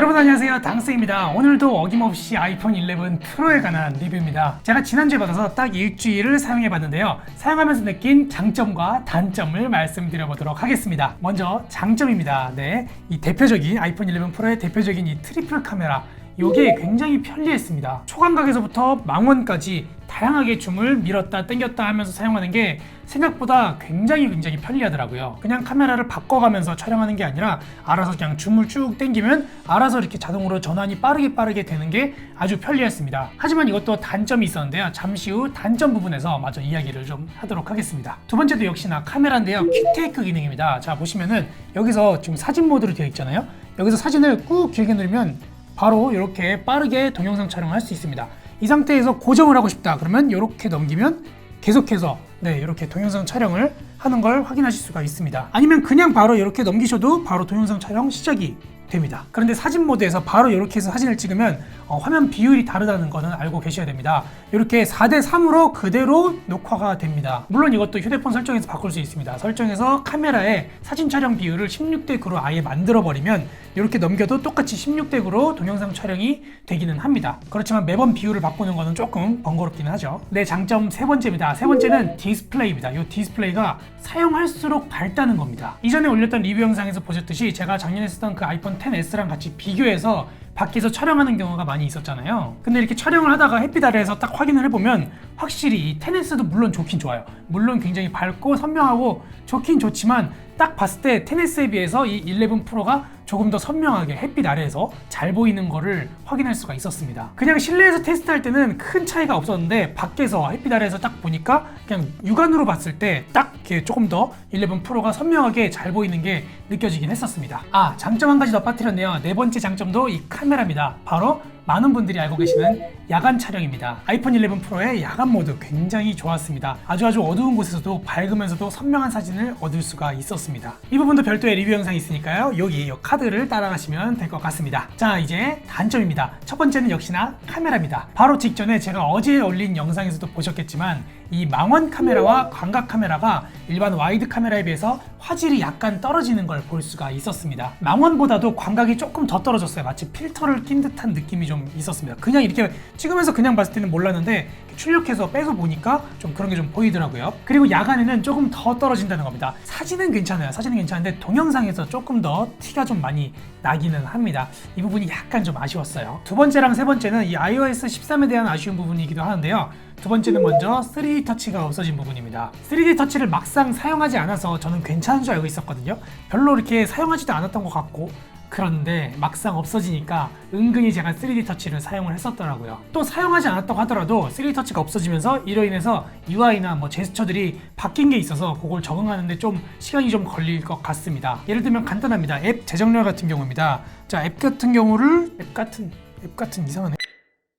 여러분 안녕하세요. 당스입니다. 오늘도 어김없이 아이폰 11 프로에 관한 리뷰입니다. 제가 지난주에 받아서 딱 일주일을 사용해 봤는데요. 사용하면서 느낀 장점과 단점을 말씀드려 보도록 하겠습니다. 먼저 장점입니다. 네이 대표적인 아이폰 11 프로의 대표적인 이 트리플 카메라 요게 굉장히 편리했습니다 초광각에서부터 망원까지 다양하게 줌을 밀었다 당겼다 하면서 사용하는 게 생각보다 굉장히 굉장히 편리하더라고요. 그냥 카메라를 바꿔가면서 촬영하는 게 아니라 알아서 그냥 줌을 쭉 당기면 알아서 이렇게 자동으로 전환이 빠르게 빠르게 되는 게 아주 편리했습니다. 하지만 이것도 단점이 있었는데요. 잠시 후 단점 부분에서 마저 이야기를 좀 하도록 하겠습니다. 두 번째도 역시나 카메라인데요. 퀵테이크 기능입니다. 자 보시면은 여기서 지금 사진 모드로 되어 있잖아요. 여기서 사진을 꾹 길게 누르면 바로 이렇게 빠르게 동영상 촬영을 할수 있습니다. 이 상태에서 고정을 하고 싶다 그러면 이렇게 넘기면 계속해서 네 이렇게 동영상 촬영을 하는 걸 확인하실 수가 있습니다 아니면 그냥 바로 이렇게 넘기셔도 바로 동영상 촬영 시작이 됩니다 그런데 사진 모드에서 바로 이렇게 해서 사진을 찍으면 어, 화면 비율이 다르다는 거는 알고 계셔야 됩니다. 이렇게 4대 3으로 그대로 녹화가 됩니다. 물론 이것도 휴대폰 설정에서 바꿀 수 있습니다. 설정에서 카메라에 사진 촬영 비율을 16대 9로 아예 만들어 버리면 이렇게 넘겨도 똑같이 16대 9로 동영상 촬영이 되기는 합니다. 그렇지만 매번 비율을 바꾸는 거는 조금 번거롭기는 하죠. 네 장점 세 번째입니다. 세 번째는 디스플레이입니다. 이 디스플레이가 사용할수록 밝다는 겁니다. 이전에 올렸던 리뷰 영상에서 보셨듯이 제가 작년에 쓰던 그 아이폰 10s랑 같이 비교해서 밖에서 촬영하는 경우가 많이 있었잖아요. 근데 이렇게 촬영을 하다가 햇빛 아래에서 딱 확인을 해보면 확실히 이 테네스도 물론 좋긴 좋아요. 물론 굉장히 밝고 선명하고 좋긴 좋지만 딱 봤을 때 테네스에 비해서 이 11 프로가 조금 더 선명하게 햇빛 아래에서 잘 보이는 거를 확인할 수가 있었습니다. 그냥 실내에서 테스트할 때는 큰 차이가 없었는데 밖에서 햇빛 아래에서 딱 보니까 그냥 육안으로 봤을 때 딱 조금 더 11 프로가 선명하게 잘 보이는 게 느껴지긴 했었습니다. 아 장점 한 가지 더 빠뜨렸네요. 네 번째 장점도 이 카메라입니다. 바로 많은 분들이 알고 계시는 야간 촬영입니다. 아이폰 11 프로의 야간 모드 굉장히 좋았습니다. 아주 아주 어두운 곳에서도 밝으면서도 선명한 사진을 얻을 수가 있었습니다. 이 부분도 별도의 리뷰 영상이 있으니까요. 여기 이 카드를 따라가시면 될 것 같습니다. 자 이제 단점입니다. 첫 번째는 역시나 카메라입니다. 바로 직전에 제가 어제 올린 영상에서도 보셨겠지만 이 망원 카메라와 광각 카메라가 일반 와이드 카메라에 비해서 화질이 약간 떨어지는 걸 볼 수가 있었습니다. 망원보다도 광각이 조금 더 떨어졌어요. 마치 필터를 낀 듯한 느낌이 좀 있었습니다. 그냥 이렇게 찍으면서 그냥 봤을 때는 몰랐는데 출력해서 빼서 보니까 좀 그런 게 좀 보이더라고요. 그리고 야간에는 조금 더 떨어진다는 겁니다. 사진은 괜찮아요. 사진은 괜찮은데 동영상에서 조금 더 티가 좀 많이 나기는 합니다. 이 부분이 약간 좀 아쉬웠어요. 두 번째랑 세 번째는 이 iOS 13에 대한 아쉬운 부분이기도 하는데요. 두 번째는 먼저 3D 터치가 없어진 부분입니다. 3D 터치를 막상 사용하지 않아서 저는 괜찮은 줄 알고 있었거든요. 별로 이렇게 사용하지도 않았던 것 같고 그런데 막상 없어지니까 은근히 제가 3D 터치를 사용을 했었더라고요. 또 사용하지 않았다고 하더라도 3D 터치가 없어지면서 이로 인해서 UI나 뭐 제스처들이 바뀐 게 있어서 그걸 적응하는데 좀 시간이 좀 걸릴 것 같습니다. 예를 들면 간단합니다. 앱 재정렬 같은 경우입니다. 자, 앱 같은 경우를 앱 같은 앱 같은 이상하네.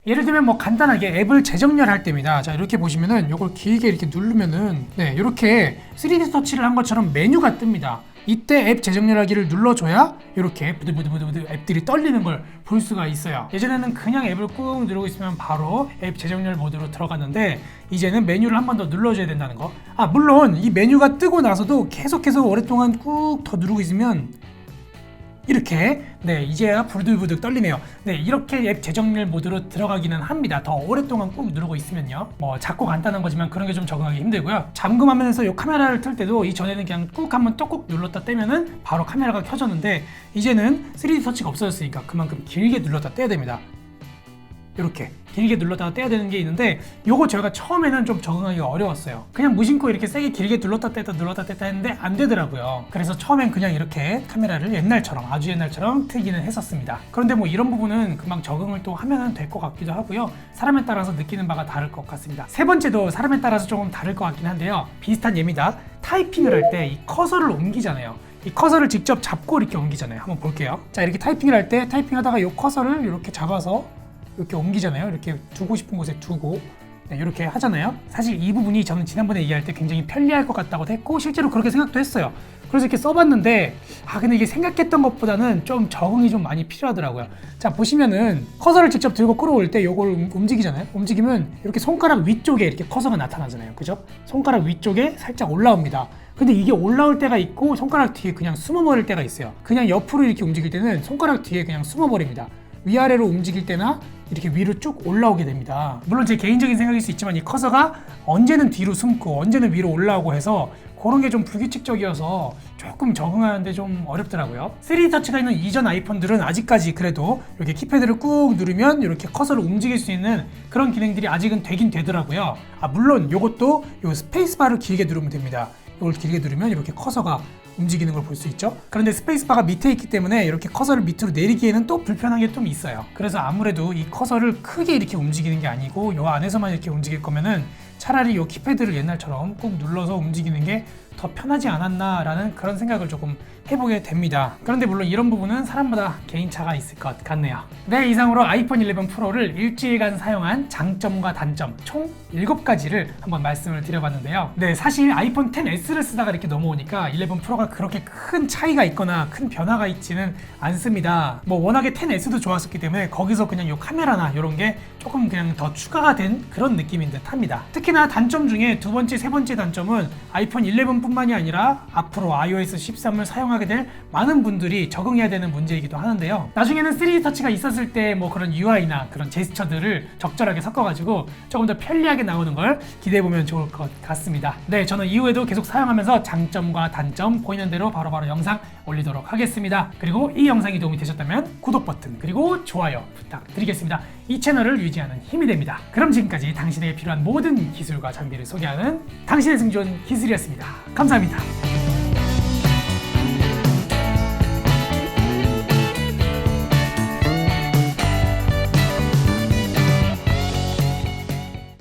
예를 들면 뭐 간단하게 앱을 재정렬할 때입니다. 자 이렇게 보시면은 이걸 길게 이렇게 누르면은 네 이렇게 3D 터치를 한 것처럼 메뉴가 뜹니다. 이때 앱 재정렬하기를 눌러줘야 이렇게 부들부들부들 앱들이 떨리는 걸 볼 수가 있어요. 예전에는 그냥 앱을 꾹 누르고 있으면 바로 앱 재정렬 모드로 들어갔는데 이제는 메뉴를 한 번 더 눌러줘야 된다는 거. 아 물론 이 메뉴가 뜨고 나서도 계속해서 오랫동안 꾹 더 누르고 있으면 이렇게 네 이제야 부들부들 떨리네요. 네 이렇게 앱 재정렬 모드로 들어가기는 합니다. 더 오랫동안 꾹 누르고 있으면요. 뭐 작고 간단한 거지만 그런 게 좀 적응하기 힘들고요. 잠금 화면에서 이 카메라를 틀 때도 이전에는 그냥 꾹 한번 또꾹 눌렀다 떼면은 바로 카메라가 켜졌는데 이제는 3D 터치가 없어졌으니까 그만큼 길게 눌렀다 떼야 됩니다. 이렇게 길게 눌렀다가 떼야 되는 게 있는데 요거 저희가 처음에는 좀 적응하기가 어려웠어요. 그냥 무심코 이렇게 세게 길게 눌렀다 뗐다 눌렀다 뗐다 했는데 안 되더라고요. 그래서 처음엔 그냥 이렇게 카메라를 옛날처럼 아주 옛날처럼 틀기는 했었습니다. 그런데 뭐 이런 부분은 금방 적응을 또 하면 될것 같기도 하고요. 사람에 따라서 느끼는 바가 다를 것 같습니다. 세 번째도 사람에 따라서 조금 다를 것 같긴 한데요. 비슷한 예입니다. 타이핑을 할 때 이 커서를 옮기잖아요. 이 커서를 직접 잡고 이렇게 옮기잖아요. 한번 볼게요. 자 이렇게 타이핑을 할 때 타이핑 하다가 이 커서를 이렇게 잡아서 이렇게 옮기잖아요. 이렇게 두고 싶은 곳에 두고 네, 이렇게 하잖아요. 사실 이 부분이 저는 지난번에 얘기할 때 굉장히 편리할 것 같다고 했고 실제로 그렇게 생각도 했어요. 그래서 이렇게 써봤는데 아 근데 이게 생각했던 것보다는 좀 적응이 좀 많이 필요하더라고요. 자 보시면은 커서를 직접 들고 끌어올 때 이걸 움직이잖아요. 움직이면 이렇게 손가락 위쪽에 이렇게 커서가 나타나잖아요. 그죠? 손가락 위쪽에 살짝 올라옵니다. 근데 이게 올라올 때가 있고 손가락 뒤에 그냥 숨어버릴 때가 있어요. 그냥 옆으로 이렇게 움직일 때는 손가락 뒤에 그냥 숨어버립니다. 위아래로 움직일 때나 이렇게 위로 쭉 올라오게 됩니다. 물론 제 개인적인 생각일 수 있지만 이 커서가 언제는 뒤로 숨고 언제는 위로 올라오고 해서 그런 게 좀 불규칙적이어서 조금 적응하는데 좀 어렵더라고요. 3D 터치가 있는 이전 아이폰들은 아직까지 그래도 이렇게 키패드를 꾹 누르면 이렇게 커서를 움직일 수 있는 그런 기능들이 아직은 되긴 되더라고요. 아 물론 이것도 요 스페이스바를 길게 누르면 됩니다. 이걸 길게 누르면 이렇게 커서가 움직이는 걸 볼 수 있죠. 그런데 스페이스바가 밑에 있기 때문에 이렇게 커서를 밑으로 내리기에는 또 불편한 게 좀 있어요. 그래서 아무래도 이 커서를 크게 이렇게 움직이는 게 아니고 요 안에서만 이렇게 움직일 거면은 차라리 요 키패드를 옛날처럼 꾹 눌러서 움직이는 게 더 편하지 않았나라는 그런 생각을 조금 해보게 됩니다. 그런데 물론 이런 부분은 사람마다 개인차가 있을 것 같네요. 네, 이상으로 아이폰 11 프로를 일주일간 사용한 장점과 단점 총 7가지를 한번 말씀을 드려봤는데요. 네, 사실 아이폰 10s를 쓰다가 이렇게 넘어오니까 11 프로가 그렇게 큰 차이가 있거나 큰 변화가 있지는 않습니다. 뭐 워낙에 10s도 좋았었기 때문에 거기서 그냥 요 카메라나 이런 게 조금 그냥 더 추가가 된 그런 느낌인 듯 합니다. 특히 나 단점 중에 두 번째, 세 번째 단점은 아이폰 11뿐만이 아니라 앞으로 iOS 13을 사용하게 될 많은 분들이 적응해야 되는 문제이기도 하는데요. 나중에는 3D 터치가 있었을 때 뭐 그런 UI나 그런 제스처들을 적절하게 섞어가지고 조금 더 편리하게 나오는 걸 기대해 보면 좋을 것 같습니다. 네, 저는 이후에도 계속 사용하면서 장점과 단점 보이는 대로 바로바로 영상 올리도록 하겠습니다. 그리고 이 영상이 도움이 되셨다면 구독 버튼 그리고 좋아요 부탁드리겠습니다. 이 채널을 유지하는 힘이 됩니다. 그럼 지금까지 당신에게 필요한 모든 기술과 장비를 소개하는 당신의 승존 기술이었습니다. 감사합니다.